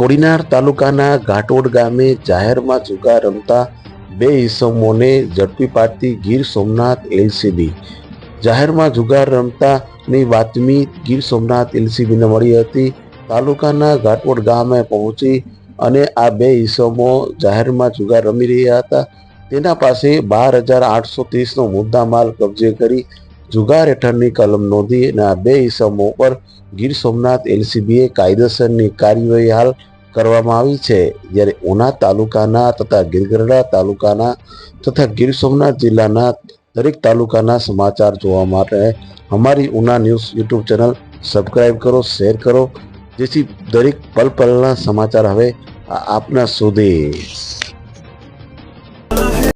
કોડીનાર તાલુકાના ઘાટોડ ગામે જાહેરમાં જુગાર રમતા બે ઈસમોને ઝડપી પાડતી ગીર સોમનાથ એલસીબી. જાહેરમાં જુગાર રમતાની બાતમી ગીર સોમનાથ એલસીબીને મળી હતી. તાલુકાના ઘાટોડ ગામે પહોંચી અને આ બે ઈસમો જાહેરમાં જુગાર રમી રહ્યા હતા. તેના પાસે બાર હજાર આઠસો ત્રીસનો મુદ્દા માલ કબજે કરી જુગાર હેઠળની કલમ નોંધી અને આ બે ઇસમો પર ગીર સોમનાથ એલસીબીએ કાયદેસરની કાર્યવાહી હાલ કરવામાં આવી છે. જ્યારે ઉના તાલુકાના તથા ગીરગઢડા તાલુકાના તથા ગીર સોમનાથ જિલ્લાના દરેક તાલુકાના સમાચાર જોવા માટે અમારી Una news YouTube channel subscribe કરો, શેર કરો, જેથી દરેક પલ પલના સમાચાર હવે આપના સુધી.